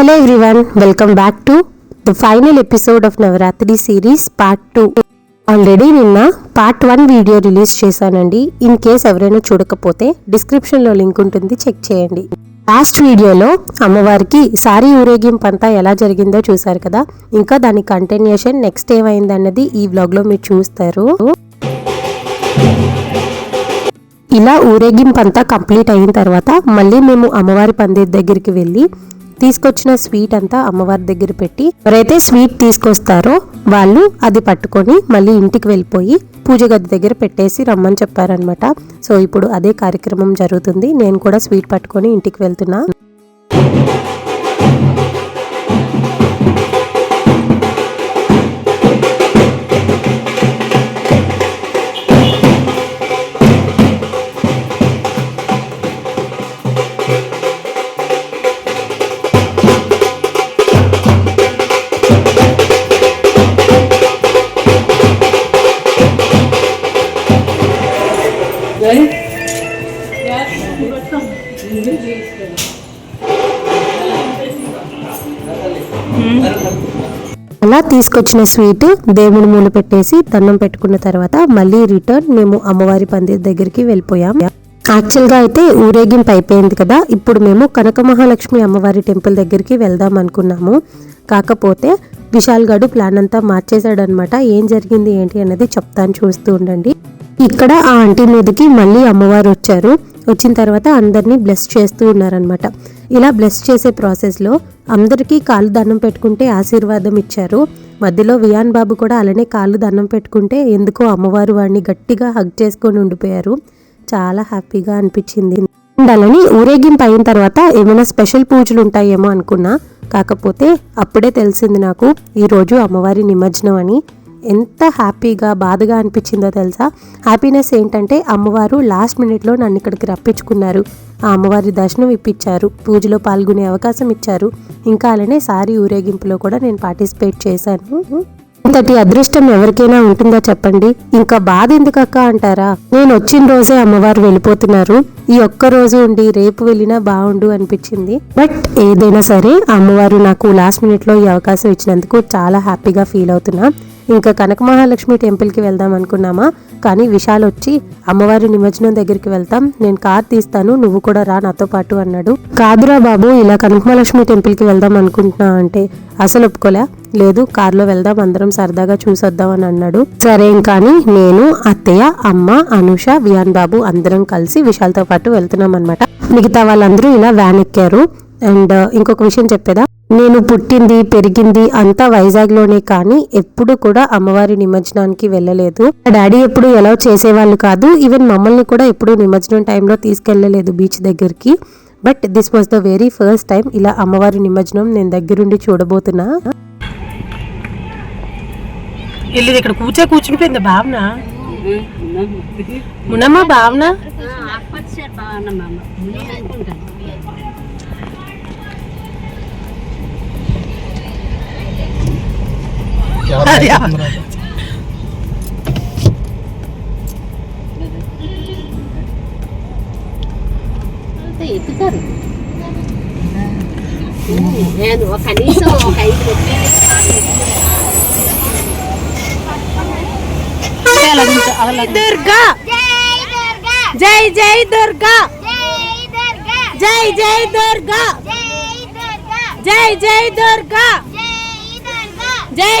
Hello everyone welcome back to the final episode of Navaratri series part two already నిన్న part one video release చేశానండి. In case ఎవరైనా చూడకపోతే డిస్క్రిప్షన్లో link ఉంటుంది check చేయండి. Last వీడియోలో అమ్మవారికి సారీ ఊరేగింపు అంతా ఎలా జరిగిందో చూసారు కదా. ఇంకా దాని కంటిన్యూషన్ నెక్స్ట్ ఏమైంది అన్నది ఈ వ్లాగ్లో మీరు చూస్తారు. ఇలా ఊరేగింపు అంతా కంప్లీట్ అయిన తర్వాత మళ్ళీ మేము అమ్మవారి పందిరి దగ్గరికి వెళ్ళి తీసుకొచ్చిన స్వీట్ అంతా అమ్మవారి దగ్గర పెట్టి ఎవరైతే స్వీట్ తీసుకొస్తారో వాళ్ళు అది పట్టుకొని మళ్ళీ ఇంటికి వెళ్ళిపోయి పూజ గది దగ్గర పెట్టేసి రమ్మని చెప్పారనమాట సో ఇప్పుడు అదే కార్యక్రమం జరుగుతుంది. నేను కూడా స్వీట్ పట్టుకొని ఇంటికి వెళ్తున్నా. తీసుకొచ్చిన స్వీట్ దేవుని మూల పెట్టేసి దండం పెట్టుకున్న తర్వాత మళ్ళీ రిటర్న్ మేము అమ్మవారి పందిరి దగ్గరికి వెళ్ళిపోయాం. యాక్చువల్గా అయితే ఊరేగింపు అయిపోయింది కదా ఇప్పుడు మేము కనక మహాలక్ష్మి అమ్మవారి టెంపుల్ దగ్గరికి వెళ్దాం అనుకున్నాము. కాకపోతే విశాల్ గడు ప్లాన్ అంతా మార్చేశాడనమాట. ఏం జరిగింది ఏంటి అనేది చెప్తాను చూస్తూ ఉండండి. ఇక్కడ ఆ ఆంటీ మీదకి మళ్ళీ అమ్మవారు వచ్చారు. వచ్చిన తర్వాత అందరినీ బ్లెస్ చేస్తూ ఉన్నారనమాట. ఇలా బ్లెస్ చేసే ప్రాసెస్లో అందరికీ కాళ్ళు దండం పెట్టుకుంటే ఆశీర్వాదం ఇచ్చారు. మధ్యలో వియాన్ బాబు కూడా అలానే కాళ్ళు దండం పెట్టుకుంటే ఎందుకో అమ్మవారు వాడిని గట్టిగా హగ్ చేసుకొని ఉండిపోయారు. చాలా హ్యాపీగా అనిపించింది. అండ్ అలానే ఊరేగింపు అయిన తర్వాత ఏమైనా స్పెషల్ పూజలు ఉంటాయేమో అనుకున్నా. కాకపోతే అప్పుడే తెలిసింది నాకు ఈరోజు అమ్మవారి నిమజ్జనం అని. ఎంత హ్యాపీగా బాధగా అనిపించిందో తెలుసా? హ్యాపీనెస్ ఏంటంటే అమ్మవారు లాస్ట్ మినిట్లో నన్ను ఇక్కడికి రప్పించుకున్నారు. ఆ అమ్మవారి దర్శనం ఇప్పించారు. పూజలో పాల్గొనే అవకాశం ఇచ్చారు. ఇంకా అలానే సారీ ఊరేగింపులో కూడా నేను పార్టిసిపేట్ చేశాను. ఇంతటి అదృష్టం ఎవరికైనా ఉంటుందా చెప్పండి? ఇంకా బాధ ఎందుకక్క అంటారా? నేను వచ్చిన రోజే అమ్మవారు వెళ్ళిపోతున్నారు. ఈ ఒక్క రోజు ఉండి రేపు వెళ్ళినా బాగుండు అనిపించింది. బట్ ఏదైనా సరే అమ్మవారు నాకు లాస్ట్ మినిట్లో ఈ అవకాశం ఇచ్చినందుకు చాలా హ్యాపీగా ఫీల్ అవుతున్నా. ఇంకా కనక మహాలక్ష్మి టెంపుల్కి వెళ్దాం అనుకున్నామా? కానీ విశాల్ వచ్చి అమ్మవారి నిమజ్జనం దగ్గరికి వెళ్తాం నేను కార్ తీస్తాను నువ్వు కూడా రా నాతో పాటు అన్నాడు. కాదురా బాబు ఇలా కనక మహాలక్ష్మి టెంపుల్కి వెళ్దాం అనుకుంటున్నా అంటే అసలు ఒప్పుకోలే. లేదు కార్లో వెళ్దాం అందరం సరదాగా చూసొద్దాం అని అన్నాడు. సరే కానీ నేను అత్తయ్య అమ్మ అనుష వియాన్ బాబు అందరం కలిసి విశాల్తో పాటు వెళ్తున్నాం అనమాట మిగతా వాళ్ళందరూ ఇలా వ్యాన్ ఎక్కారు. అండ్ ఇంకొక విషయం చెప్పేదా? నేను పుట్టింది పెరిగింది అంతా వైజాగ్లోనే కానీ ఎప్పుడు కూడా అమ్మవారి నిమజ్జనానికి వెళ్ళలేదు. మా డాడీ ఎప్పుడు ఎలా చేసేవాళ్ళు కాదు. ఈవెన్ మమ్మల్ని కూడా ఎప్పుడు నిమజ్జనం టైంలో తీసుకెళ్ళలేదు బీచ్ దగ్గరికి. But this was the very first time ఇలా అమ్మవారి నిమజ్జనం నేను దగ్గరుండి చూడబోతున్నా. వెళ్ళి ఇక్కడ కూర్చో కూర్చుండిపోయింది భావన? మునమ్మ భావన? నేను కనీసం ఒక ఐదు దుర్గా జై జై దుర్గా జై జై దుర్గా జై జై దుర్గా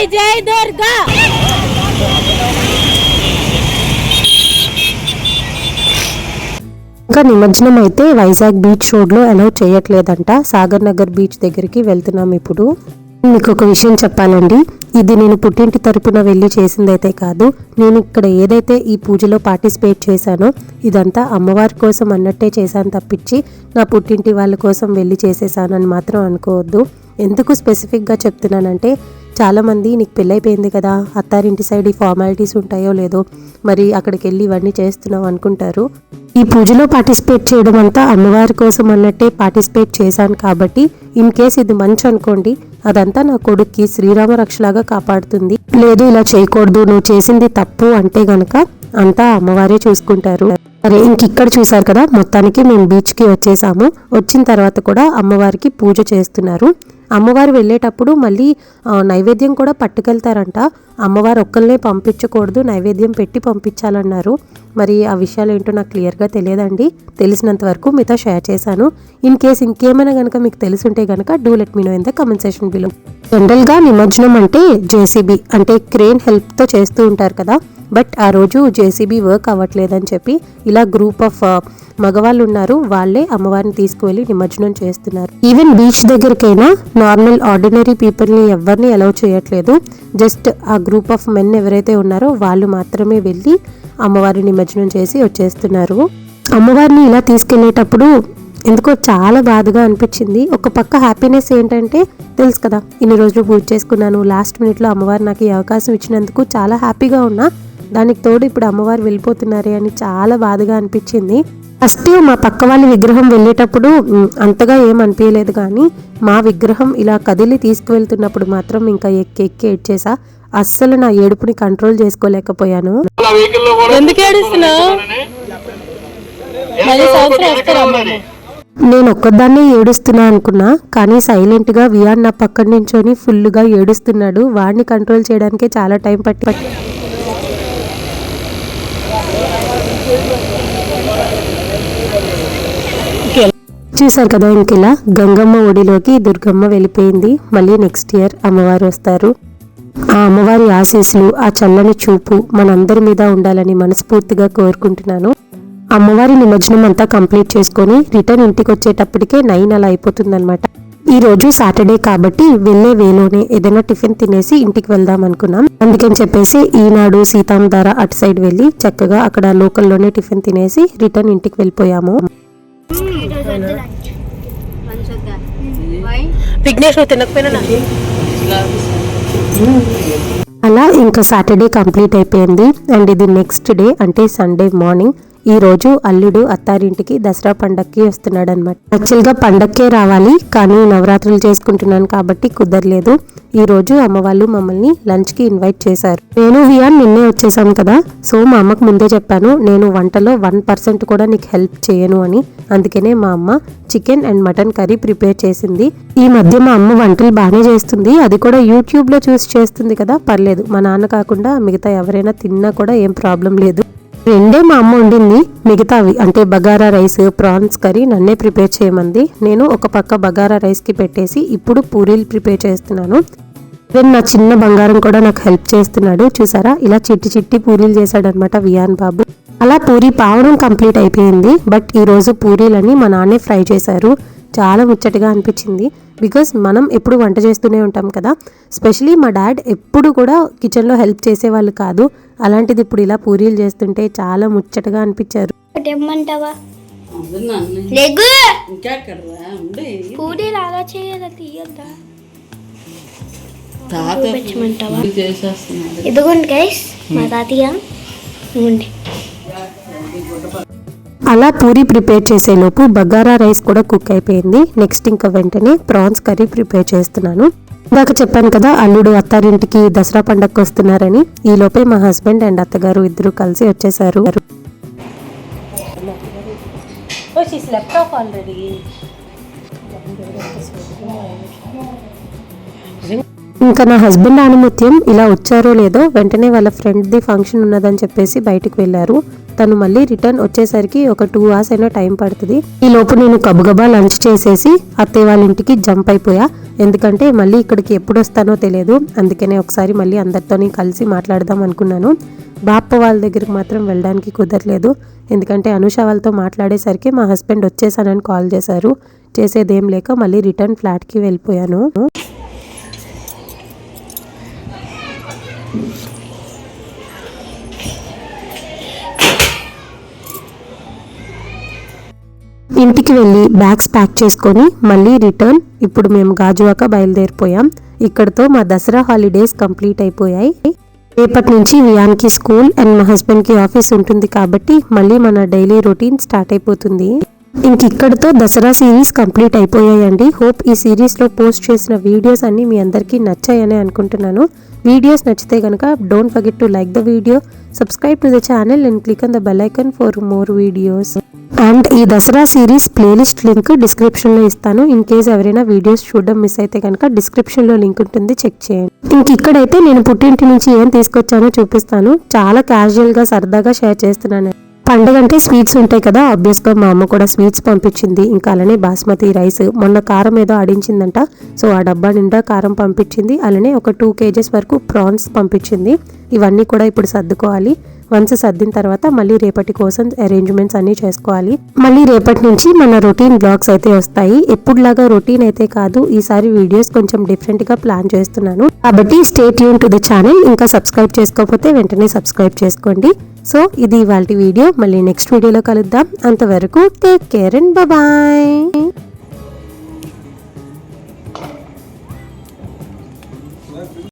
జై జై దుర్గా! ఇంకా నిమజ్జనం అయితే వైజాగ్ బీచ్ రోడ్లో అలౌ చేయట్లేదంట. సాగర్ నగర్ బీచ్ దగ్గరికి వెళ్తున్నాం ఇప్పుడు. మీకు ఒక విషయం చెప్పాలండి. ఇది నేను పుట్టింటి తరపున వెళ్ళి చేసిందైతే కాదు. నేను ఇక్కడ ఏదైతే ఈ పూజలో పార్టిసిపేట్ చేశానో ఇదంతా అమ్మవారి కోసం అన్నట్టే చేశాను తప్పించి నా పుట్టింటి వాళ్ళ కోసం వెళ్ళి చేసేసానని మాత్రం అనుకోవద్దు. ఎందుకు స్పెసిఫిక్గా చెప్తున్నానంటే చాలామంది నీకు పెళ్ళైపోయింది కదా అత్తారింటి సైడ్ ఈ ఫార్మాలిటీస్ ఉంటాయో లేదో మరి అక్కడికి వెళ్ళి ఇవన్నీ చేస్తున్నావు అనుకుంటారు. ఈ పూజలో పార్టిసిపేట్ చేయడం అంతా అమ్మవారి కోసం అన్నట్టే పార్టిసిపేట్ చేశాను కాబట్టి ఇన్ కేస్ ఇది మంచి అనుకోండి అదంతా నా కొడుక్కి శ్రీరామ రక్షలాగా కాపాడుతుంది. లేదు ఇలా చేయకూడదు నువ్వు చేసింది తప్పు అంటే గనక అంతా అమ్మవారే చూసుకుంటారు. సరే ఇంక ఇక్కడ చూసారు కదా మొత్తానికి మేము బీచ్కి వచ్చేసాము. వచ్చిన తర్వాత కూడా అమ్మవారికి పూజ చేస్తున్నారు. అమ్మవారు వెళ్ళేటప్పుడు మళ్ళీ నైవేద్యం కూడా పట్టుకెళ్తారంట. అమ్మవారు ఒక్కళ్ళనే పంపించకూడదు నైవేద్యం పెట్టి పంపించాలన్నారు. మరి ఆ విషయాలు ఏంటో నాకు క్లియర్గా తెలియదండి. తెలిసినంత వరకు మీతో షేర్ చేశాను. ఇన్ కేస్ ఇంకేమైనా కనుక మీకు తెలుసుంటే కనుక do let me know in the comment session below. జనరల్గా నిమజ్జనం అంటే జేసీబీ అంటే క్రేన్ హెల్ప్తో చేస్తూ ఉంటారు కదా. బట్ ఆ రోజు జేసీబీ వర్క్ అవ్వట్లేదని చెప్పి ఇలా గ్రూప్ ఆఫ్ మగవాళ్ళు ఉన్నారు వాళ్ళే అమ్మవారిని తీసుకువెళ్ళి నిమజ్జనం చేస్తున్నారు. ఈవెన్ బీచ్ దగ్గరికైనా నార్మల్ ఆర్డినరీ పీపుల్ని ఎవరిని అలౌ చేయట్లేదు. జస్ట్ ఆ గ్రూప్ ఆఫ్ మెన్ ఎవరైతే ఉన్నారో వాళ్ళు మాత్రమే వెళ్ళి అమ్మవారిని నిమజ్జనం చేసి వచ్చేస్తున్నారు. అమ్మవారిని ఇలా తీసుకెళ్ళేటప్పుడు ఎందుకో చాలా బాధగా అనిపించింది. ఒక పక్క హ్యాపీనెస్ ఏంటంటే తెలుసు కదా ఇన్ని రోజులు పూజ చేసుకున్నాను లాస్ట్ మినిట్లో అమ్మవారు నాకు ఈ అవకాశం ఇచ్చినందుకు చాలా హ్యాపీగా ఉన్నా. దానికి తోడు ఇప్పుడు అమ్మవారు వెళ్ళిపోతున్నారే అని చాలా బాధగా అనిపించింది. ఫస్ట్ మా పక్క వాళ్ళ విగ్రహం వెళ్ళేటప్పుడు అంతగా ఏం అనిపించలేదు కానీ మా విగ్రహం ఇలా కదిలి తీసుకువెళ్తున్నప్పుడు మాత్రం ఇంకా ఎక్కి ఎక్కి ఏడ్చేసా. అస్సలు నా ఏడుపుని కంట్రోల్ చేసుకోలేకపోయాను. ఎందుకు ఏడుస్తున్నావు? నేను ఒక్కదాన్నే ఏడుస్తున్నా అనుకున్నా కానీ సైలెంట్గా వియాన్ నా పక్కన నించొని ఫుల్గా ఏడుస్తున్నాడు. వాడిని కంట్రోల్ చేయడానికే చాలా టైం పట్టి పట్టి చూసారు కదా ఇంకెలా గంగమ్మ ఒడిలోకి దుర్గమ్మ వెళ్ళిపోయింది. మళ్ళీ నెక్స్ట్ ఇయర్ అమ్మవారు వస్తారు. ఆ అమ్మవారి ఆశీస్సులు ఆ చల్లని చూపు మనందరి మీద ఉండాలని మనస్ఫూర్తిగా కోరుకుంటున్నాను. అమ్మవారి నిమజ్జనం అంతా కంప్లీట్ చేసుకొని రిటర్న్ ఇంటికి వచ్చేటప్పటికే నైన్ అలా అయిపోతుందన్నమాట. ఈ రోజు సాటర్డే కాబట్టి వెళ్ళే వేలోనే ఏదైనా టిఫిన్ తినేసి ఇంటికి వెళ్దాం అనుకున్నాం. అందుకని చెప్పేసి ఈనాడు సీతాంధార అటు సైడ్ వెళ్ళి చక్కగా అక్కడ లోకల్లోనే టిఫిన్ తినేసి రిటర్న్ ఇంటికి వెళ్ళిపోయాము. తినకపోయినా అలా ఇంకా సాటర్డే కంప్లీట్ అయిపోయింది. అండ్ ఇది నెక్స్ట్ డే అంటే సండే మార్నింగ్. ఈ రోజు అల్లుడు అత్తారింటికి దసరా పండక్కి వస్తున్నాడనమాట యాక్చువల్గా పండక్కే రావాలి కానీ నవరాత్రులు చేసుకుంటున్నాను కాబట్టి కుదరలేదు. ఈ రోజు అమ్మ వాళ్ళు మమ్మల్ని లంచ్కి ఇన్వైట్ చేశారు. నేను హియాన్ నిన్నే వచ్చేసాం కదా సో మా అమ్మకు ముందే చెప్పాను నేను వంటలో వన్ పర్సెంట్ కూడా నీకు హెల్ప్ చేయను అని. అందుకనే మా అమ్మ chicken and mutton curry prepare చేసింది. ఈ మధ్య మా అమ్మ వంటలు బాగానే చేస్తుంది అది కూడా యూట్యూబ్లో చూసి చేస్తుంది కదా పర్లేదు. మా నాన్న కాకుండా మిగతా ఎవరైనా తిన్నా కూడా ఏం ప్రాబ్లం లేదు. రెండే మా అమ్మ వండింది మిగతావి. అంటే బగారా రైస్ ప్రాన్స్ కర్రీ నన్నే ప్రిపేర్ చేయమంది. నేను ఒక పక్క బగారా రైస్కి పెట్టేసి ఇప్పుడు పూరీలు ప్రిపేర్ చేస్తున్నాను. నేను నా చిన్న బంగారం కూడా నాకు హెల్ప్ చేస్తున్నాడు. చూసారా? ఇలా చిట్టి చిట్టి పూరీలు చేశాడనమాట వియాన్ బాబు. అలా పూరి పావడం కంప్లీట్ అయిపోయింది. బట్ ఈరోజు పూరీలని మా నాన్నే ఫ్రై చేశారు. చాలా ముచ్చటగా అనిపించింది. బికాస్ మనం ఎప్పుడు వంట చేస్తూనే ఉంటాం కదా. స్పెషలీ మా డాడ్ ఎప్పుడు కూడా కిచెన్లో హెల్ప్ చేసేవాళ్ళు కాదు. అలాంటిది ఇప్పుడు ఇలా పూరీలు చేస్తుంటే చాలా ముచ్చటగా అనిపించారు. ఇమ్మంటావా లెగు! పూరీలు అలా చేయాలి తీయద్దా? పెట్టమంటావా? ఇదిగోండి గైస్ మా తాతయ్య. ఇవ్వండి అలా పూరి ప్రిపేర్ చేసేలోపు బగారా రైస్ కూడా కుక్ అయిపోయింది. నెక్స్ట్ ఇంకా వెంటనే ప్రాన్స్ కర్రీ ప్రిపేర్ చేస్తున్నాను. ఇందాక చెప్పాను కదా అల్లుడు అత్తారింటికి దసరా పండగకి వస్తున్నారని. ఈ లోపే మా హస్బెండ్ అండ్ అత్తగారు ఇద్దరు కలిసి వచ్చేసారు. Oh. ఇంకా నా హస్బెండ్ ఆనుమత్యం ఇలా వచ్చారో లేదో వెంటనే వాళ్ళ ఫ్రెండ్ది ఫంక్షన్ ఉన్నదని చెప్పేసి బయటకు వెళ్ళారు. తను మళ్ళీ రిటర్న్ వచ్చేసరికి ఒక టూ అవర్స్ అయినా టైం పడుతుంది. ఈ లోపు నేను గబగబా లంచ్ చేసేసి అత్తయ్య వాళ్ళ ఇంటికి జంప్ అయిపోయా. ఎందుకంటే మళ్ళీ ఇక్కడికి ఎప్పుడు వస్తానో తెలియదు. అందుకనే ఒకసారి మళ్ళీ అందరితోని కలిసి మాట్లాడదాం అనుకున్నాను. బాప్ప వాళ్ళ దగ్గరికి మాత్రం వెళ్ళడానికి కుదరలేదు. ఎందుకంటే అనుష వాళ్ళతో మాట్లాడేసరికి మా హస్బెండ్ వచ్చేసానని కాల్ చేశారు. చేసేదేం లేక మళ్ళీ రిటర్న్ ఫ్లాట్కి వెళ్ళిపోయాను. ఇంటికి వెళ్ళి బ్యాగ్స్ ప్యాక్ చేసుకొని మళ్ళీ రిటర్న్. ఇప్పుడు మేము గాజువాక బయలుదేరిపోయాం. ఇక్కడతో మా దసరా హాలిడేస్ కంప్లీట్ అయిపోయాయి. రేపటి నుంచి వియాన్కి స్కూల్ అండ్ మా హస్బెండ్కి ఆఫీస్ ఉంటుంది కాబట్టి మళ్ళీ మన డైలీ రొటీన్ స్టార్ట్ అయిపోతుంది. ఇంకిక్కడితో దసరా సిరీస్ కంప్లీట్ అయిపోయాయండి. హోప్ ఈ సిరీస్లో పోస్ట్ చేసిన వీడియోస్ అన్ని మీ అందరికీ నచ్చాయని అనుకుంటున్నాను. వీడియోస్ నచ్చితే కనుక don't forget to like the video subscribe to the channel and click on the bell icon for more videos. And ఈ దసరా సిరీస్ ప్లేలిస్ట్ లింక్ డిస్క్రిప్షన్లో ఇస్తాను. ఇన్ కేస్ ఎవరైనా వీడియోస్ చూడడం మిస్ అయితే కనుక డిస్క్రిప్షన్లో లింక్ ఉంటుంది చెక్ చేయండి. ఇంక ఇక్కడైతే నేను పుట్టింటి నుంచి ఏం తీసుకొచ్చానో చూపిస్తాను. చాలా క్యాజువల్గా సరదాగా షేర్ చేస్తున్నాను. పండుగ అంటే స్వీట్స్ ఉంటాయి కదా ఆబ్వియస్గా మా అమ్మ కూడా స్వీట్స్ పంపించింది. ఇంకా అలానే బాస్మతి రైస్. మొన్న కారం ఏదో ఆడించిందంట. సో ఆ డబ్బా నిండా కారం పంపించింది. అలానే ఒక టూ కేజెస్ వరకు ప్రాన్స్ పంపించింది. ఇవన్నీ కూడా ఇప్పుడు సర్దుకోవాలి. వన్స్ సర్దిన తర్వాత మళ్ళీ రేపటి కోసం అరేంజ్మెంట్స్ అన్నీ చేసుకోవాలి. మళ్ళీ రేపటి నుంచి మన రొటీన్ బ్లాగ్స్ అయితే వస్తాయి. ఎప్పుడులాగా రొటీన్ అయితే కాదు ఈసారి వీడియోస్ కొంచెం డిఫరెంట్గా ప్లాన్ చేస్తున్నాను. కాబట్టి స్టేట్ యూన్ టు ది ఛానల్ ఇంకా సబ్స్క్రైబ్ చేసుకోకపోతే వెంటనే సబ్స్క్రైబ్ చేసుకోండి. సో ఇది ఇవాళ వీడియో. మళ్ళీ నెక్స్ట్ వీడియోలో కలుద్దాం. అంతవరకు టేక్ కేర్ అండ్ బాయ్